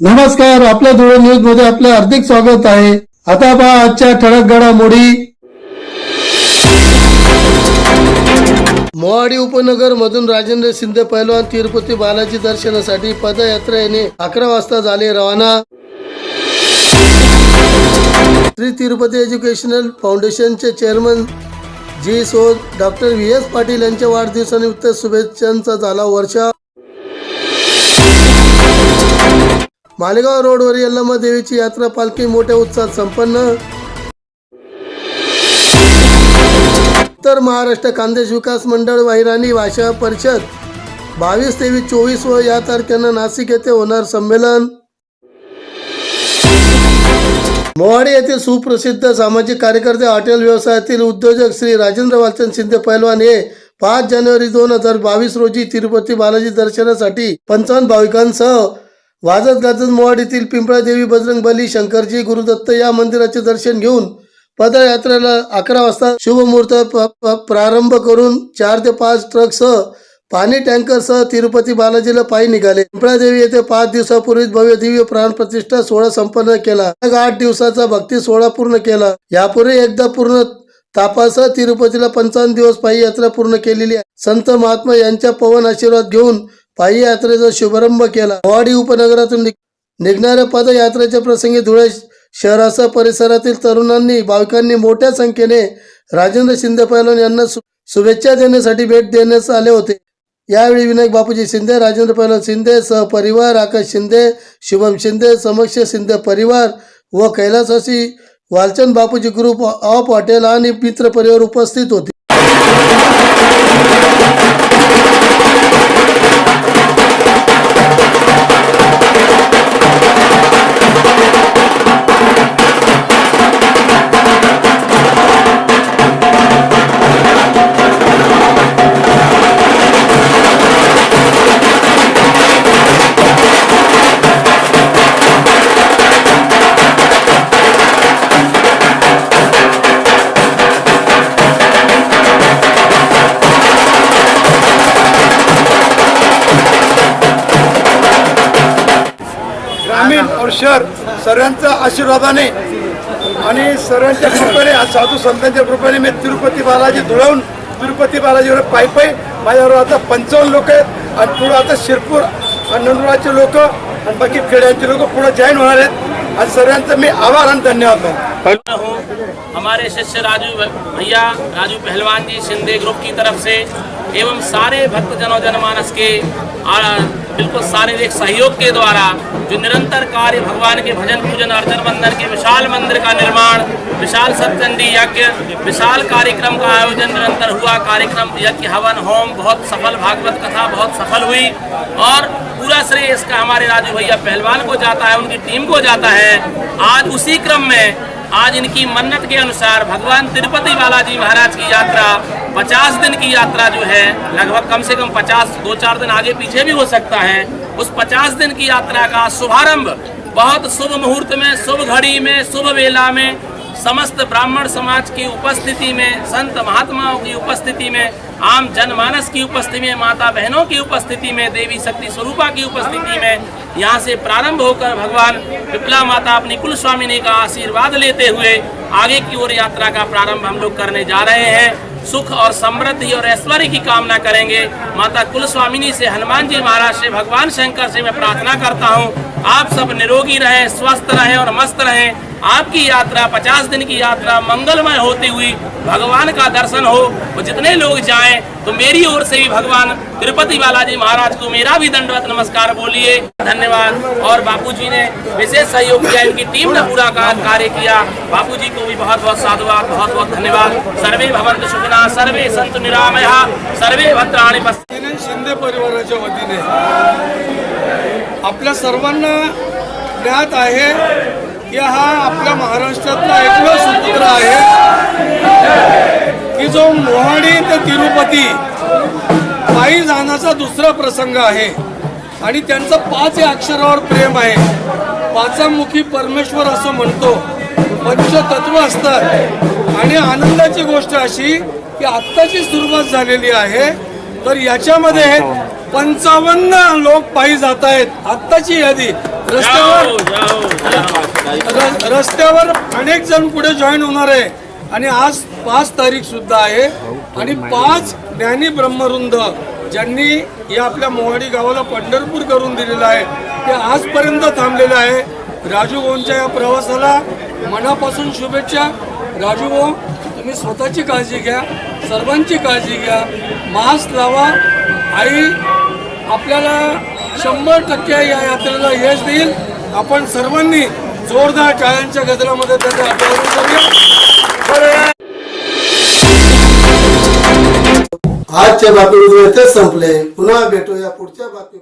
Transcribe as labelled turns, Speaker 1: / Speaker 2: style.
Speaker 1: नमस्कार आपल्या धुळे न्यूजमध्ये आपले हार्दिक स्वागत आहे. आता पहा आजच्या ठळक घडामोडी. मोहाडी उपनगर मधून राजेंद्र शिंदे पैलवान तिरुपती बालाजी दर्शनासाठी पदयात्रेने अकरा वाजता झाले रवाना. श्री तिरुपती एज्युकेशनल फाउंडेशनचे चेअरमन जी सो डॉक्टर व्ही एस पाटील यांच्या वाढदिवसानिमित्त शुभेच्छांचा झाला वर्षा मालेगाव रोडवर यल्लामा देवीची यात्रा पालखी मोठ्या उत्साहात संपन्न. उत्तर महाराष्ट्र खानदेश विकास मंडळ वाहिराणी भाषा परिषद. बावीस तेवीस चोवीस व या तारखेनं नाशिक येथे होणार संमेलन. मोहाडी येथील सुप्रसिद्ध सामाजिक कार्यकर्ते हॉटेल व्यवसायातील उद्योजक श्री राजेंद्र वालचंद शिंदे पैलवान हे पाच जानेवारी दोन हजार बावीस रोजी तिरुपती बालाजी दर्शनासाठी पंचावन्न भाविकांसह वाजत गाजत मोहाडीतील पिंपळादेवी बजरंग बली शंकरजी गुरुदत्त या मंदिराचे दर्शन घेऊन पदयात्रेला अकरा वाजता शुभमुहूर्त प्रारंभ करून चार ते पाच ट्रकसह पाणी टँकरसह तिरुपती बालाजीला पायी निघाले. पिंपळादेवी येथे पाच दिवसापूर्वीच भव्य दिव्य प्राण प्रतिष्ठा सोहळा संपन्न केला. आठ दिवसाचा भक्ती सोहळा पूर्ण केला. यापूर्वी एकदा पूर्ण तापासह तिरुपतीला पंचावन्न दिवस पायी यात्रा पूर्ण केलेली आहे. संत महात्मा यांच्या पवन आशीर्वाद घेऊन पायी यात्रेचा शुभारंभ केला. मोहाडी उपनगरातून निघ- निघणाऱ्या पदयात्रेच्या प्रसंगी धुळे शहरासह परिसरातील तरुणांनी भाविकांनी मोठ्या संख्येने राजेंद्र शिंदे पैलवान यांना शुभेच्छा देण्यासाठी भेट देण्यास आले होते. यावेळी विनायक बापूजी शिंदे राजेंद्र पैलवान शिंदे सहपरिवार आकाश शिंदे शुभम शिंदे समक्ष शिंदे परिवार व कैलासवासी Walchand Bapuji group of hotel आणि मित्रपरिवार उपस्थित होते.
Speaker 2: ग्रामीण और शहर सर्वांच्या आशीर्वादाने आणि सर्वांच्या कृपेने आज साधू संतांच्या कृपेने मी तिरुपती बालाजी धुळवून तिरुपती बालाजीवर पायी पायी माझ्यावर आता पंचावन्न लोक आहेत आणि पुढं आता शिरपूर आणि नंदुराचे लोक आणि बाकी खेड्यांचे लोक पुढे जॉईन होणार आहेत. आणि सर्वांचं मी आभार आणि धन्यवाद
Speaker 3: हूँ हमारे शिष्य राजू भैया राजू पहलवान जी शिंदे ग्रुप की तरफ से एवं सारे भक्त जनो जनमानस के बिल्कुल शारीरिक सहयोग के द्वारा जो निरंतर कार्य भगवान के भजन पूजन अर्चन बंदन के विशाल मंदिर का निर्माण, विशाल सत्संगी यज्ञ, विशाल कार्यक्रम का आयोजन निरंतर हुआ। कार्यक्रम यज्ञ, हवन, होम, बहुत सफल भागवत कथा बहुत सफल हुई और पूरा श्रेय इसका हमारे राजू भैया पहलवान को जाता है, उनकी टीम को जाता है। आज उसी क्रम में, आज इनकी मन्नत के अनुसार भगवान तिरुपति बालाजी महाराज की यात्रा 50 दिन की यात्रा जो है, लगभग कम से कम 50 दो चार दिन आगे पीछे भी हो सकता है। उस 50 दिन की यात्रा का शुभारंभ बहुत शुभ मुहूर्त में, शुभ घड़ी में, शुभ वेला में, समस्त ब्राह्मण समाज की उपस्थिति में, संत महात्माओं की उपस्थिति में, आम जनमानस की उपस्थिति में माता बहनों की उपस्थिति में, देवी शक्ति स्वरूपा की उपस्थिति में यहाँ से प्रारंभ होकर भगवान विपला माता अपनी कुल स्वामिनी का आशीर्वाद लेते हुए आगे की ओर यात्रा का प्रारंभ हम लोग करने जा रहे हैं। सुख और समृद्धि और ऐश्वर्य की कामना करेंगे। माता कुल स्वामिनी से हनुमान जी महाराज से भगवान शंकर से मैं प्रार्थना करता हूँ। आप सब निरोगी रहें, स्वस्थ रहें और मस्त रहें। आपकी यात्रा 50 दिन की यात्रा मंगलमय होती हुई भगवान का दर्शन हो। वो जितने लोग जाएँ तो मेरी ओर से भी भगवान तिरुपति बालाजी महाराज को मेरा भी दंडवत नमस्कार बोलिए। धन्यवाद। और बापूजी ने विशेष सहयोग किया इनकी टीम ने पूरा कार्य किया। बापूजी को भी बहुत बहुत साधुवाद बहुत बहुत धन्यवाद। सर्वे भवंत सुखना सर्वे संत निरामया। सर्वे भद्राणी
Speaker 4: शिंदे परिवाराच्या वतीने आपल्या सर्वांना ज्ञात आहे की हा आपल्या महाराष्ट्रातला एकमेव सुपुत्र आहे. की जो मोहाडी ते तिरुपती पायी जाण्याचा दुसरा प्रसंग आहे. आणि त्यांचं पाच या अक्षरावर प्रेम आहे. पाचामुखी परमेश्वर असं म्हणतो. पंचतत्व असतात. आणि आनंदाची गोष्ट अशी की आत्ताची सुरुवात झालेली आहे. तर याच्यामध्ये पंचावन्न लोक पायी जात आहेत आत्ताची यादी. रस्त्यावर रस्त्यावर अनेक जण पुढे जॉईन होणार आहे. आणि आज पाच तारीख सुद्धा आहे. आणि पाच ज्ञानी ब्रह्मवृंद ज्यांनी या आपल्या मोहाडी गावाला पंढरपूर करून दिलेलं आहे ते आजपर्यंत थांबलेलं आहे. राजू भाऊंच्या या प्रवासाला मनापासून शुभेच्छा. राजू भाऊ तुम्ही स्वतःची काळजी घ्या सर्वांची काळजी घ्या. मास्क लावा. आई आपल्याला शंभर टक्के या यात्रेला यश देईल. आपण सर्वांनी जोरदार टाळ्यांच्या गजरामध्ये त्याचं अभिवादन करूया.
Speaker 1: आजच्या बातमीमध्ये संपले. पुन्हा भेटूया पुढच्या बातमी